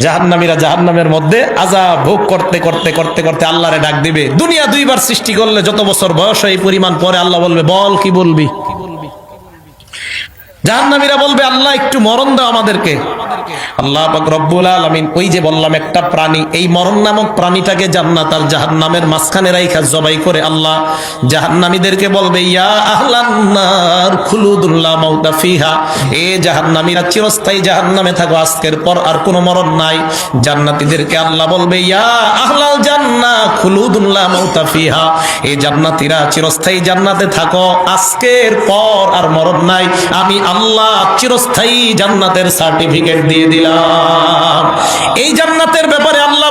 জাহান্নামীরা জাহান্নামের মধ্যে আজা ভোগ করতে করতে করতে করতে আল্লাহরে ডাক দিবে। দুনিয়া দুইবার সৃষ্টি করলে যত বছর বয়স এই পরিমাণ পরে আল্লাহ বলবে, বল কি বলবি? জাহান্নামীরা বলবে, আল্লাহ, একটু মরণ দাও আমাদেরকে। আল্লাহ রব্বুল আলামিন ওই যে বললাম, একটা প্রাণী, এই মরণ নামক প্রাণীটাকে জান্নাত আর জাহান্নামের মাঝখানে রাইখা জবাই করে আল্লাহ জাহান্নামীদেরকে বলবে, ইয়া আহলান নার খুলুদুল্লাহ মাউতা ফিহা। এ জাহান্নামীরা চিরস্থায়ী জাহান্নামে থাকো, আজকের পর আর কোনো মরণ নাই। জান্নাতীদেরকে আল্লাহ বলবে, ইয়া আহলাল জান্নাহ খুলুদুল্লাহ মাউতা ফিহা। এ জান্নাতীরা চিরস্থায়ী জান্নাতে থাকো, আজকের পর আর মরণ নাই। আমি আল্লাহ চিরস্থায়ী জান্নাতের সার্টিফিকেট দিয়ে দিলাম। এই জান্নাতের ব্যাপারে আল্লাহ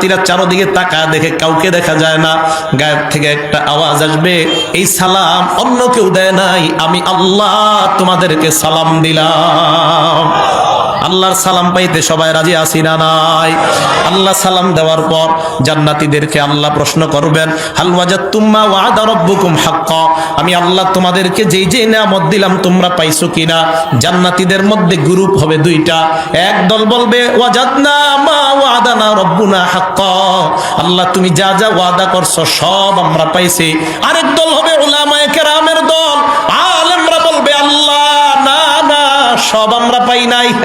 জান্নাতীরা চারোদিকে তাকা দেখে কাউকে দেখা যায় না। গায়ের থেকে একটা আওয়াজ আসবে, এই সালাম অন্য কেউ দেয় নাই, আমি আল্লাহ তোমাদেরকে সালাম দিলাম। আল্লাহর সালাম পাইতে সবাই রাজি আসি না নাই? আল্লাহ সালাম দেওয়ার পর জান্নাতীদেরকে আল্লাহ প্রশ্ন করবেন, হাল ওয়াজাতুম্মা ওয়াদা রাব্বুকুম হাক্কা? আমি আল্লাহ তোমাদেরকে যেই যেই নিয়ামত দিলাম, তোমরা পাইছো কিনা? জান্নাতীদের মধ্যে গ্রুপ হবে দুইটা। এক দল বলবে, ওয়াজাদনা মা ওয়াদানা রব্বুনা হাক্কা? আল্লাহ, তুমি যা যা ওয়াদা করছ সব আমরা পাইছি। আরেক দল হবে উলামায়ে কেরামের দল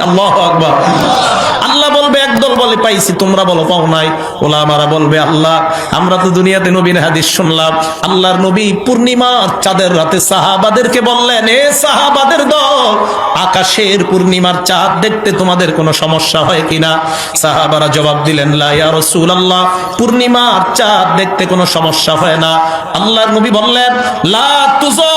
আল্লাহ আল্লাহ বলবে, একদল বলে, পাইছি, তোমরা বলো, পাও নাই। বলবে, আল্লাহ, আমরা তো দুনিয়াতে হাদিস শুনলাম। আল্লাহর নবী পূর্ণিমা চাঁদের রাতে সাহাবাদেরকে বললেন, এ সাহাবাদের দল, আকাশের পূর্ণিমার চাঁদ দেখতে তোমাদের কোনো সমস্যা হয় কিনা? সাহাবারা জবাব দিলেন, লা ইয়া রাসূলুল্লাহ, পূর্ণিমার চাঁদ দেখতে কোনো সমস্যা হয় না। আল্লাহর নবী বললেন, লা তুযাবুনা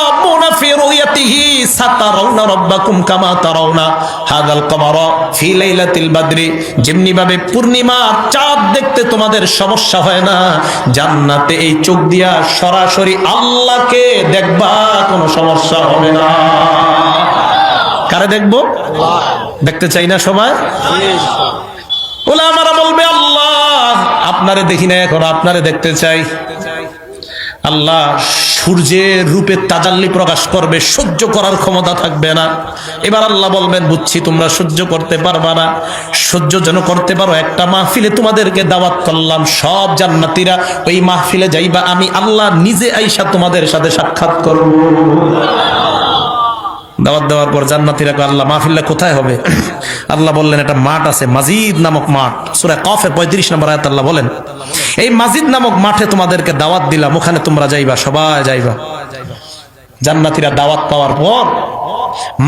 আল্লাহকে দেখবা সমস্যা হবে না। কারে দেখব? দেখতে চাই না সবাই? ওলামারা বলবে, আল্লাহ, আপনারে দেখি না এখন, আপনারে দেখতে চাই। আল্লাহ সূর্যের রূপে তাজাল্লি প্রকাশ করবে, সহ্য করার ক্ষমতা থাকবে না। এবার আল্লাহ বলবেন, বুঝছি তোমরা সহ্য করতে পারবা না। সহ্য যেন করতে পারো, একটা মাহফিলে তোমাদেরকে দাওয়াত করলাম, সব জান্নাতীরা ওই মাহফিলে যাইবা, আমি আল্লাহ নিজে আইসা তোমাদের সাথে সাক্ষাৎ করব। দাওয়াত দেওয়ার পর জান্নাতীরা আল্লাহ মাহফিল্লা কোথায় হবে? আল্লাহ বললেন একটা মাঠ আছে, মাজিদ নামক মাঠ। সুরা কফের পঁয়ত্রিশ নম্বর আয়াত আল্লাহ বলেন, এই মাজিদ নামক মাঠে তোমাদেরকে দাওয়াত দিলাম, ওখানে তোমরা যাইবা, সবাই যাইবা। জান্নাতীরা দাওয়াত পাওয়ার পর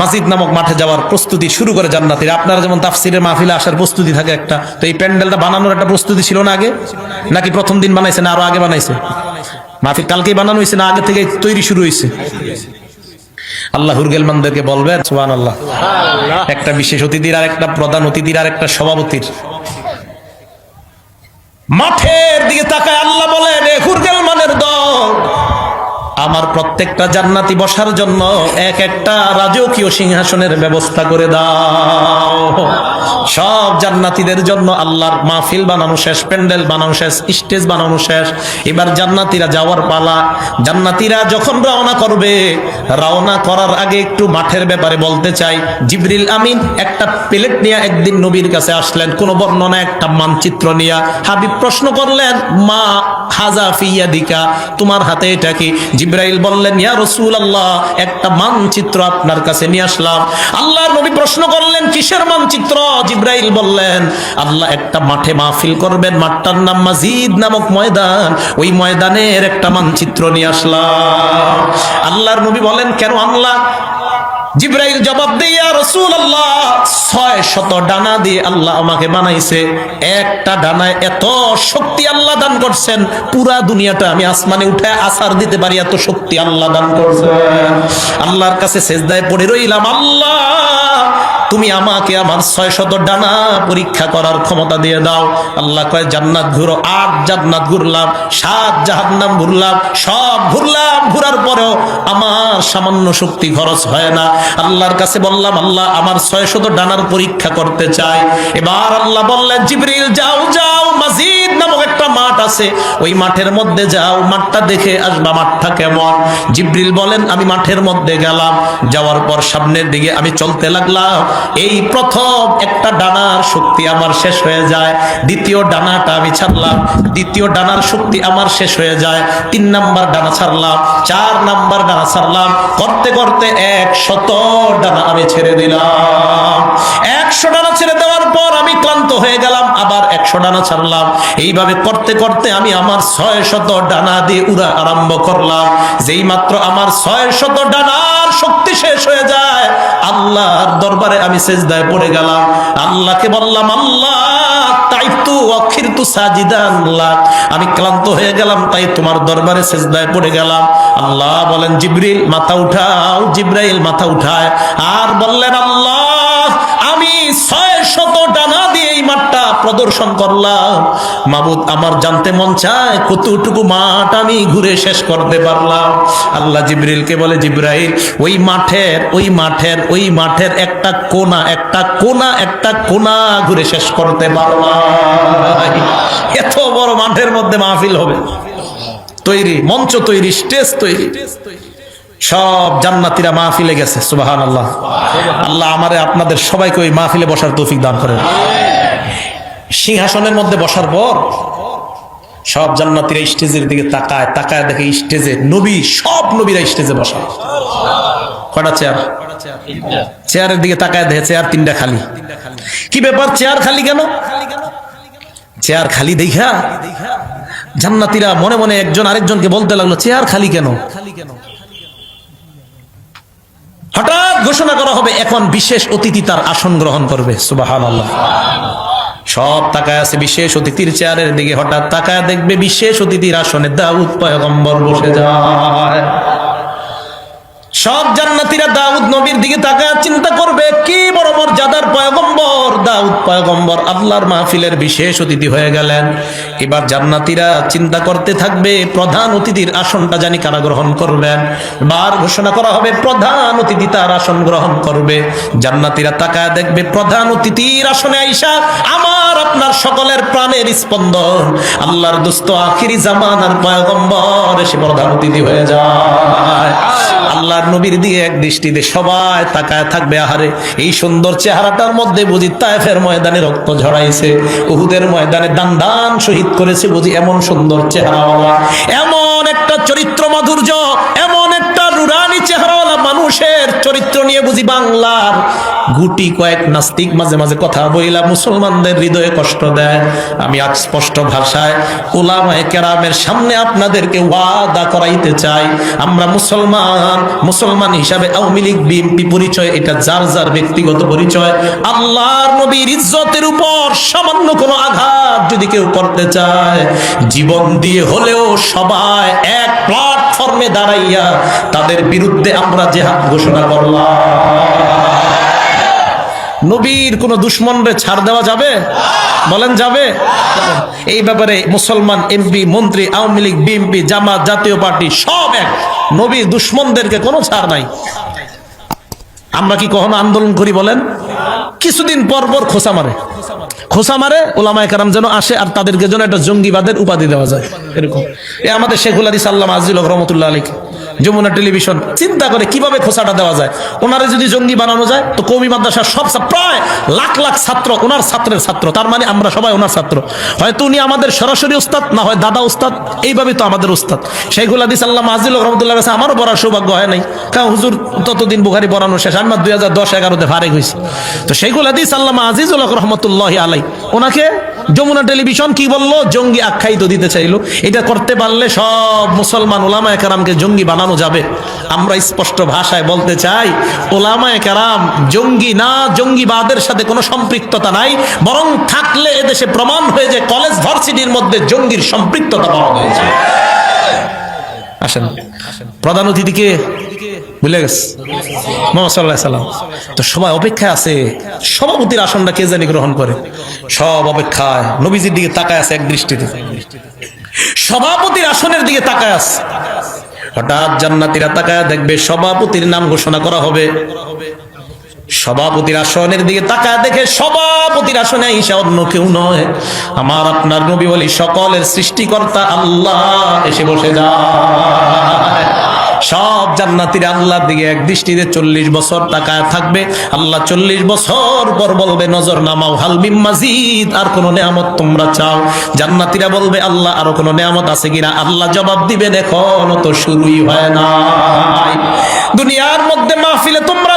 মাজিদ নামক মাঠে যাওয়ার প্রস্তুতি শুরু করে জান্নাতীরা। আপনারা যেমন তাফসিরের মাহফিলে আসার প্রস্তুতি থাকে একটা, তো এই প্যান্ডেলটা বানানোর একটা প্রস্তুতি ছিল না আগে? নাকি প্রথম দিন বানাইছে না, আরও আগে বানাইছে? মাহফিল কালকেই বানানো হয়েছে না, আগে থেকে তৈরি শুরু হয়েছে? আল্লাহ হুরগেলমানদেরকে বলবেন সুবান আল্লাহ একটা বিশেষ অতিথির আর একটা প্রধান অতিথির আর একটা সভাপতির। মাঠের দিকে তাকায় আল্লাহ বলেন এ হুরগেলমানের দল আমার প্রত্যেকটা জান্নাতি বসার জন্য এক একটা রাজকীয় সিংহাসনের ব্যবস্থা করে দাও। সব জান্নাতীদের জন্য আল্লাহর মাহফিল বানানো শেষ, প্যান্ডেল বানানো শেষ, স্টেজ বানানো শেষ। এবার জান্নাতীরা যাওয়ার পালা। জান্নাতীরা যখন রওনা করবে, রওনা করার আগে একটু মাঠের ব্যাপারে বলতে চাই। জিবরিল আমিন একটা প্লেট নিয়ে একদিন নবীর কাছে আসলেন। কোন বর্ণনা, একটা মানচিত্র নিয়ে। হাবিব প্রশ্ন করলেন, মা হাজা ফিয়া দিকা তোমার হাতে এটা কি? জিব্রাইল বললেন, ইয়া রসুল আল্লাহ একটা মানচিত্র আপনার কাছে নিয়ে আসলাম। আল্লাহর নবী প্রশ্ন করলেন, কিসের মানচিত্র? জিব্রাইল বললেন, আল্লাহ একটা মাঠে মাহফিল করবেন, মাঠটার নাম মাজিদ নামক ময়দান। ওই ময়দানের একটা মানচিত্র নিয়ে আসলাম। আল্লাহর নবী বলেন, কেন আল্লাহ? জিব্রাইল জবাব দিয়া রসুল আল্লাহ ছয় শত ডানা দিয়ে আল্লাহ আমাকে বানাইছে। একটা ডানায় এত শক্তি আল্লাহ দান করছেন, পুরা দুনিয়াটা আমি আসমানে উঠে আসার দিতে পারি, এত শক্তি আল্লাহ দান করছেন। আল্লাহর কাছে সেজদায় পড়ে রইলাম, আল্লাহ তুমি আমাকে আমার ছয় শত ডানা পরীক্ষা করার ক্ষমতা দিয়ে দাও। আল্লাহ কয়, জান্নাত ঘুরো, আট জান্নাত ঘুরলাম, সাত জাহান্নাম ঘুরলাম, সব ঘুরলাম, ঘুরার পরেও আমার সামান্য শক্তি খরচ হয় না। আল্লাহর কাছে বললাম, আল্লাহ আমার ছয় শত ডানার পরীক্ষা করতে চাই। এবার আল্লাহ বললেন, জিবরিল, যাও যাও, মাজিদ। নামক একটা মাঠ আছে। ওই মাঠের মধ্যে যাও, মাঠটা দেখে আসবা মাঠটা কেমন। জিব্রিল বলেন, আমি মাঠের মধ্যে গেলাম। যাওয়ার পর সামনের দিকে আমি চলতে লাগলাম। এই প্রথম একটা ডানার শক্তি আমার শেষ হয়ে যায়। দ্বিতীয় ডানাটা আমি ছাড়লাম। দ্বিতীয় ডানার শক্তি আমার শেষ হয়ে যায়। তিন নাম্বার ডানা ছাড়লাম। চার নাম্বার ডানা ছাড়লাম। করতে করতে এক শত ডানা আমি ছেড়ে দিলাম। ডানা ছাড়লাম। এইভাবে করতে করতে আমি আমার ছয় শত ডানা দিয়ে উড়া আরম্ভ করলাম। যেই মাত্র আমার ছয় শত ডানার শক্তি শেষ হয়ে যায়, আল্লাহর দরবারে আমি সেজদায় পড়ে গেলাম। আল্লাহকে বললাম, আল্লাহ তাই তো অক্ষির তু সাজিদান আল্লাহ আমি ক্লান্ত হয়ে গেলাম, তাই তোমার দরবারে সেজদায় পড়ে গেলাম। আল্লাহ বলেন, জিব্রিল, মাথা উঠাও, জিব্রাইল, মাথা উঠায়। আর বললেন, আল্লাহ, আমি ছয় শত ডানা দিয়ে এই মাঠটা প্রদর্শন করলাম। মাবুদ, আমার জানতে মন চায়, কতটুকু মাঠ আমি ঘুরে শেষ করতে পারলাম। আল্লাহ জিব্রিলকে বলে, জিব্রাইল, ওই মাঠের ওই মাঠের ওই মাঠের একটা কোনা একটা কোনা একটা কোনা ঘুরে শেষ করতে পারলাম এত বড় মাঠের মধ্যে মাহফিল হবে। তৈরি, মঞ্চ তৈরি, স্টেজ তৈরি। সব জান্নাতিরা মাহফিলে গেছে সুবাহান আল্লাহ আল্লাহ আমারে আপনাদের সবাইকে ওই মাহফিলে বসার তৌফিক দান করেন। সিংহাসনের মধ্যে বসার পর সব জান্নাতিরা স্টেজের দিকে তাকায় তাকায় দেখে স্টেজে নবী, সব নবীরা স্টেজে বসা। কটা চেয়ার? চেয়ারের দিকে তাকায় দেখে চেয়ার তিনটা খালি। কি ব্যাপার? চেয়ার খালি কেন? চেয়ার খালি দেখা। জান্নাতিরা মনে মনে একজন আরেকজনকে বলতে লাগল, চেয়ার খালি কেন? হঠাৎ ঘোষণা করা হবে, এখন বিশেষ অতিথি তার আসন গ্রহণ করবে। সুবাহ আল্লাহ সব তাকায় আছে বিশেষ অতিথির চেয়ারের দিকে। হঠাৎ তাকায় দেখবে বিশেষ অতিথির আসনে দাউদ পয়গম্বর বসে যায়। সব জান্নাতীরা দাউদ নবীর দিকে তাকায়, চিন্তা করবে, কি বড় মর্যাদার পয়গম্বর? দাউদ পয়গম্বর আল্লাহর মাহফিলের বিশেষ অতিথি হয়ে গেলেন। এবার জান্নাতীরা চিন্তা করতে থাকবে, প্রধান অতিথির আসনটা জানি কারা গ্রহণ করবেন? বার ঘোষণা করা হবে, প্রধান অতিথি তার আসন গ্রহণ করবে। জান্নাতীরা তাকায় দেখবে, প্রধান অতিথির আসনে আইসা আমার আপনার সকলের প্রাণের স্পন্দন। আল্লাহর দুস্থ আখিরি জামানার পয়গম্বর এসে প্রধান অতিথি হয়ে যায়। আল্লাহর নবীর দিকে এক দৃষ্টিতে সবাই তাকায় থাকবে, আহারে, এই সুন্দর চেহারাটার মধ্যে বুঝি তায়েফের ময়দানে রক্ত ঝরাইছে, উহুদের ময়দানে দান দান শহীদ করেছে বুঝি এমন সুন্দর চেহারাওয়ালা, এমন একটা চরিত্র মাধুর্য এমন একটা রুরানি চেহারাওয়ালা মানুষের চরিত্র নিয়ে বুঝি বাংলার গুটি কয়েক নাস্তিক মাঝে মাঝে কথা বইলা মুসলমানদের হৃদয়ে কষ্ট দেয়। আমি আজ স্পষ্ট ভাষায় ওলামায়ে কেরামের সামনে আপনাদেরকে ওয়াদা করাইতে চাই। আমরা মুসলমান মুসলমান হিসাবে আওয়ামী লীগ, বিএনপি পরিচয়, এটা যার যার ব্যক্তিগত পরিচয়। আল্লাহর নবীর ইজ্জতের উপর সামান্য কোনো আঘাত যদি কেউ করতে চায়, জীবন দিয়ে হলেও সবাই এক প্ল্যাটফর্মে দাঁড়াইয়া তাদের বিরুদ্ধে আমরা জেহাদ ঘোষণা করলাম। নবীর কোন দুশ্মনরে ছাড় দেওয়া যাবে? বলেন যাবে? এই ব্যাপারে মুসলমান এমপি, মন্ত্রী, আওয়ামী লীগ, বিএনপি, জামাত, জাতীয় পার্টি সব এক। নবীর দুশ্মনদেরকে কোনো ছাড় নাই। আমরা কি কখনো আন্দোলন করি বলেন? কিছুদিন পর পর খোসা মারে। খোসা মারে, ওলামায় কারাম যেন আসে আর তাদেরকে যেন একটা জঙ্গিবাদের উপাধি দেওয়া যায়। এরকম। এ আমাদের শেখুল আলী সাল্লাম আজিল রহমতুল্লাহ আলী যমুনা টেলিভিশন চিন্তা করে কীভাবে খোসাটা দেওয়া যায়? ওনারে যদি জঙ্গি বানানো যায়, তো কৌমি মাদ্রাসার সব প্রায় লাখ লাখ ছাত্র, ওনার ছাত্রের ছাত্র। তার মানে আমরা সবাই ওনার ছাত্র। হয়তো উনি আমাদের সরাসরি উস্তাদ না হয় দাদা উস্তাদ এইভাবে তো আমাদের উস্তাদ শেখুল আদিস আল্লাহ আজিল রহমতুল্লাহ কাছে আমারও পড়ার সৌভাগ্য হয় নাই। কারণ হুজুর ততদিন বুখারি পড়ানো শেষ আমি দুই হাজার দশ এগারোতে ফারেক হয়েছি। তো শেখুল হাদিস আল্লাহ আজিজুল রহমতুল্লাহ আলাই ওনাকে যমুনা টেলিভিশন কি বলল? জঙ্গি আখ্যায়িত দিতে চাইলো। এটা করতে পারলে সব মুসলমান ওলামায় কারামকে জঙ্গি বানানো যাবে। আমরা স্পষ্ট ভাষায় বলতে চাই, ওলামায় কারাম জঙ্গি না, জঙ্গিবাদের সাথে কোনো সম্পৃক্ততা নাই, বরং থাকলে এদেশে প্রমাণ হয়ে যে কলেজ ভার্সিটির মধ্যে জঙ্গির সম্পৃক্ততা পাওয়া হয়েছে আসেন। প্রধান অতিথিকে ভুলে গেছে? মোহাম্মদ সাল্লাহ সাল্লাম। তো সবাই অপেক্ষায় আছে, সভাপতির আসনটা কে জানি গ্রহণ করে। সব অপেক্ষায় নবীজির দিকে তাকায় আছে এক দৃষ্টিতে। সভাপতির আসনের দিকে তাকায় আছে। হঠাৎ জান্নাতিরা তাকায় দেখবে সভাপতির নাম ঘোষণা করা হবে। সভাপতির আসনের দিকে তাকায় দেখে সভাপতির আসনে ঈশা অন্য কেউ নয়। আমার আপনার নবী বলি, সকলের সৃষ্টিকর্তা আল্লাহ। এসে বসে যায়। সব জান্নাতির আল্লাহর দিকে এক দৃষ্টিতে চল্লিশ বছর তাকায় থাকবে। আল্লাহ চল্লিশ বছর পর বলবে, নজর নামাও হালবিম মাজিদ, আর কোন নেয়ামত তোমরা চাও। জান্নাতিরা বলবে, আল্লাহ, আরও কোনো নেয়ামত আছে কিনা? আল্লাহ জবাব দিবে, দেখো তো শুরুই হয় না দুনিয়ার মধ্যে মাহফিলে তোমরা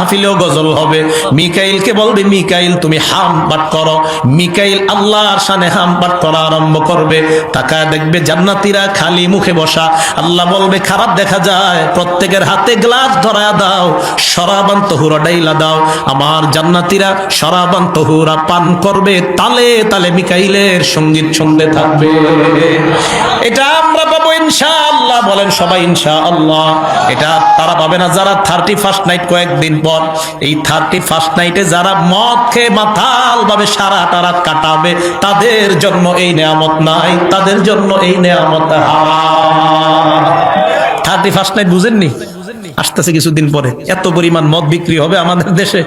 মাহফিলেও গজল হবে। মিকাইলকে বলবে, মিকাইল, তুমি হাম পাঠ করো। মিকাইল আল্লাহর শানে হাম পাঠ করা আরম্ভ করবে। তাকায় দেখবে জান্নাতিরা খালি মুখে বসা। আল্লাহ বলবে, খারাপ দেখা যায়, প্রত্যেকের হাতে গ্লাস ধরা দাও, সরাবান তহুরা ডাইলা দাও। আমার জান্নাতিরা সরাবান তহুরা পান করবে, তালে তালে মিকাইলের সংগীত শুনতে থাকবে। এটা আমরা পাবো ইনশাআল্লাহ বলেন সবাই ইনশা আল্লাহ এটা তারা পাবে না। যারা থার্টি ফার্স্ট নাইট কয়েকদিন পর, এই থার্টি ফার্স্ট নাইটে যারা মদ খেয়ে মাথাল ভাবে সারা তারা কাটাবে, তাদের জন্য এই নেয়ামত নাই, তাদের জন্য এই নেয়ামত থার্টি ফার্স্ট নাইট বুঝেননি? আসতেছে কিছুদিন পরে। এত পরিমাণ মদ বিক্রি হবে আমাদের দেশে?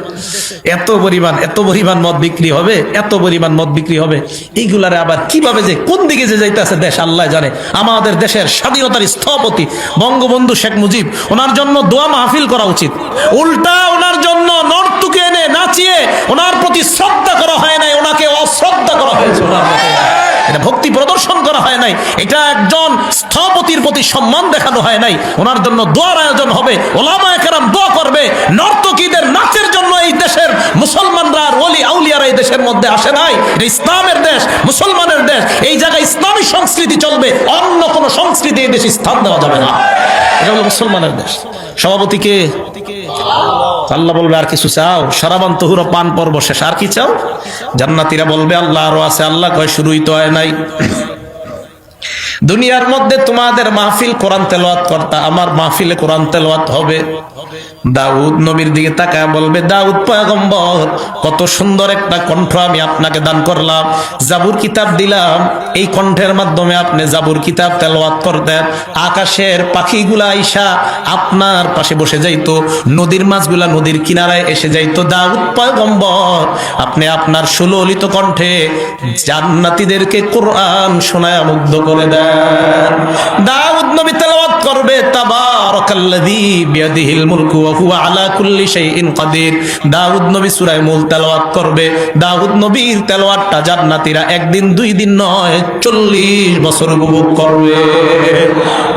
এত পরিমাণ এত পরিমাণ মদ বিক্রি হবে? এত পরিমাণ মদ বিক্রি হবে? এইগুলারে আবার কীভাবে যে, কোন দিকে যে যাইতেছে দেশ, আল্লাহ জানে। আমাদের দেশের স্বাধীনতার স্থপতি বঙ্গবন্ধু শেখ মুজিব, ওনার জন্য দোয়া মাহফিল করা উচিত। উল্টা ওনার জন্য নর্তুকে এনে নাচিয়ে, ওনার প্রতি শ্রদ্ধা করা হয় নাই, ওনাকে অশ্রদ্ধা করা হয়েছে ওনার মতো। এটা ভক্তি প্রদর্শন করা হয় নাই। এটা একজন স্থপতির প্রতি সম্মান দেখানো হয় নাই। ওনার জন্য দোয়ার আয়োজন হবে ওলামা একরাম দোয়া করবে। নর্তকীদের নাচের জন্য এই দেশের মুসলমানরা আর ওলি আউলিয়ারা এই দেশের মধ্যে আসে নাই। এটা ইসলামের দেশ, মুসলমানের দেশ। এই জায়গায় ইসলামী সংস্কৃতি চলবে, অন্য কোনো সংস্কৃতি এই দেশে স্থান দেওয়া যাবে না। এটা হলো মুসলমানের দেশ। সভাপতিকে আল্লাহ বলবে, আর কিছু চাও? সারাবান তহুর পান পর্ব শেষ। আর কি চাও? জান্নাতিরা বলবে, আল্লাহ আরও আছে, আল্লাহ কয়, শুরুই তো নাই। দুনিয়ার মধ্যে তোমাদের মাহফিল কোরআন তেলাওয়াত করতা, আমার মাহফিলে কোরআন তেলাওয়াত হবে। দাউদ নবীর দিকে তাকায় বলবে, দাউদ পয়গম্বর, কত সুন্দর একটা কণ্ঠ আমি আপনাকে দান করলাম। জাবুর কিতাব দিলাম। এই কণ্ঠের মাধ্যমে আপনি জাবুর কিতাব তেলাওয়াত করতেন। আকাশের পাখিগুলা আইসা আপনার পাশে বসে যাইতো। নদীর মাছগুলা নদীর কিনারায় এসে যাইতো। দাউদ পয়গম্বর, আপনি আপনার সুললিত কণ্ঠে জান্নাতীদেরকে কোরআন শোনায় মুগ্ধ করে দেন। দাউদ নবী তেলাওয়াত করবে, তাবারাকাল্লাযী বিয়াদিহিল মুলকু ওয়া হুয়া আলা কুল্লি শাইইন কাদির। দাউদ নবী সূরা তেলাওয়াত করবে। দাউদ নবীর তেলাওয়াতটা জান্নাতীরা একদিন, দুই দিন নয় 40 বছর উপভোগ করবে।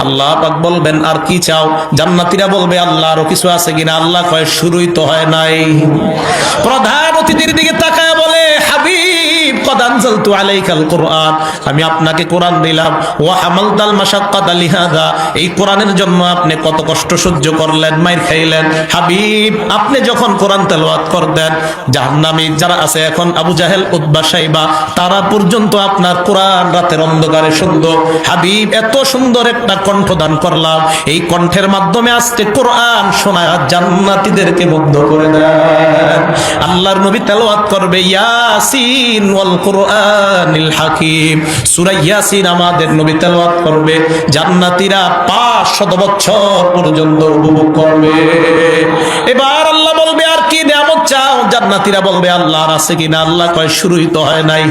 আল্লাহ পাক বলবেন, আর কি চাও? জান্নাতীরা বলবে আল্লাহ আরও কিছু আছে কিনা? আল্লাহ কয়, শুরুই তো হয় নাই। প্রধান অতিথির দিকে তাকায় কোরআন। আমি আপনাকে কোরআন দিলাম। ওয়া হামালতাল মাশাক্কাত লিহাদা এই কোরআনের জন্য আপনি কত কষ্ট সহ্য করলেন, মাইর খাইলেন। হাবিব, আপনি যখন কোরআন তেলাওয়াত করতেন, জাহান্নামী যারা আছে এখন, আবু জাহেল, উতবা সাইবা তারা পর্যন্ত আপনার কোরআন রাতের অন্ধকারে শুনতো হাবিব, এত সুন্দর একটা কণ্ঠ দান করলাম। এই কণ্ঠের মাধ্যমে আজকে কোরআন শোনায় জান্নাতীদেরকে মুগ্ধ করে দেন। আল্লাহর নবী তেলাওয়াত করবে, ইয়াসিন ওয়াল কোরআনিল হাকিম। সূরা ইয়াসিন আমাদের নবী তেলাওয়াত করবে, জান্নাতীরা 500 বছর পর্যন্ত উপভোগ করবে। এবার আল্লাহ বলবে চাও জান্নাতীরা বলবে, আল্লাহর আছে কিনা? আল্লাহ কয়, শুরুই তো হয় নাই।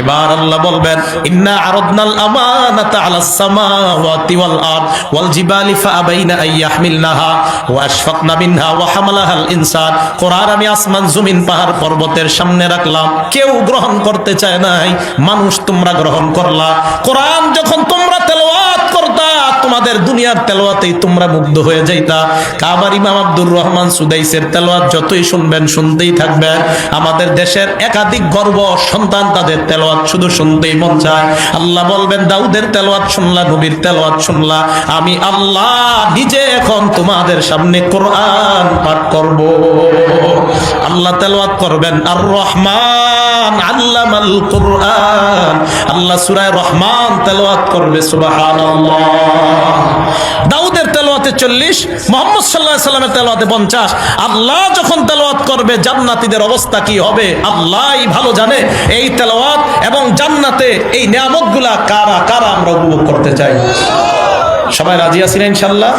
এবার আল্লাহ বলবেন, ইন্না আরাদনাল আমানাতা আলাস সামাওয়াতি ওয়াল আরদ ওয়াল জিবালি ফাআবাইনা আন ইয়াহমিলনাহা ওয়া আশফাকনা মিনহা ওয়া হামালাহাল ইনসান। কোরআন আমি আসমান, জমিন, পাহাড়, পর্বতের সামনে রাখলাম। কেউ গ্রহণ করতে চায় নাই, মানুষ তোমরা গ্রহণ করলা। কোরআন যখন তোমরা তেলাওয়াত করতা তোমাদের দুনিয়ার তেলাওয়াতেই তোমরা মুগ্ধ হয়ে যাইতা। কাবার ইমাম আব্দুর রহমান সুদাইসের তেলাওয়াত যতই শুনবেন, শুনতেই থাকবেন। আমাদের দেশের একাধিক গর্ব সন্তান তাদের তেলাওয়াত শুধু শুনতেই মন চায়। আল্লাহ বলবেন, দাউদের তেলাওয়াত শুনলা, নবীর তেলাওয়াত শুনলা। আমি আল্লাহ নিজে এখন তোমাদের সামনে কোরআন পাঠ করব। আল্লাহ তেলাওয়াত করবেন আর রহমান আল্লামাল কোরআন। আল্লাহ সূরা রহমান তেলাওয়াত করবে, সুবহানাল্লাহ। দাউদের তেলাওয়াত চল্লিশ, মোহাম্মদ সাল্লাহ সাল্লামের পঞ্চাশ। আল্লাহ যখন তেলাওয়াত করবে, জান্নাতীদের অবস্থা কি হবে? আল্লাহই ভালো জানে এই তেলাওয়াত এবং জান্নাতে এই নিয়ামতগুলা কারা কারা আমরা উপভোগ করতে চাই? সবাই রাজি আছি না ইনশাল্লাহ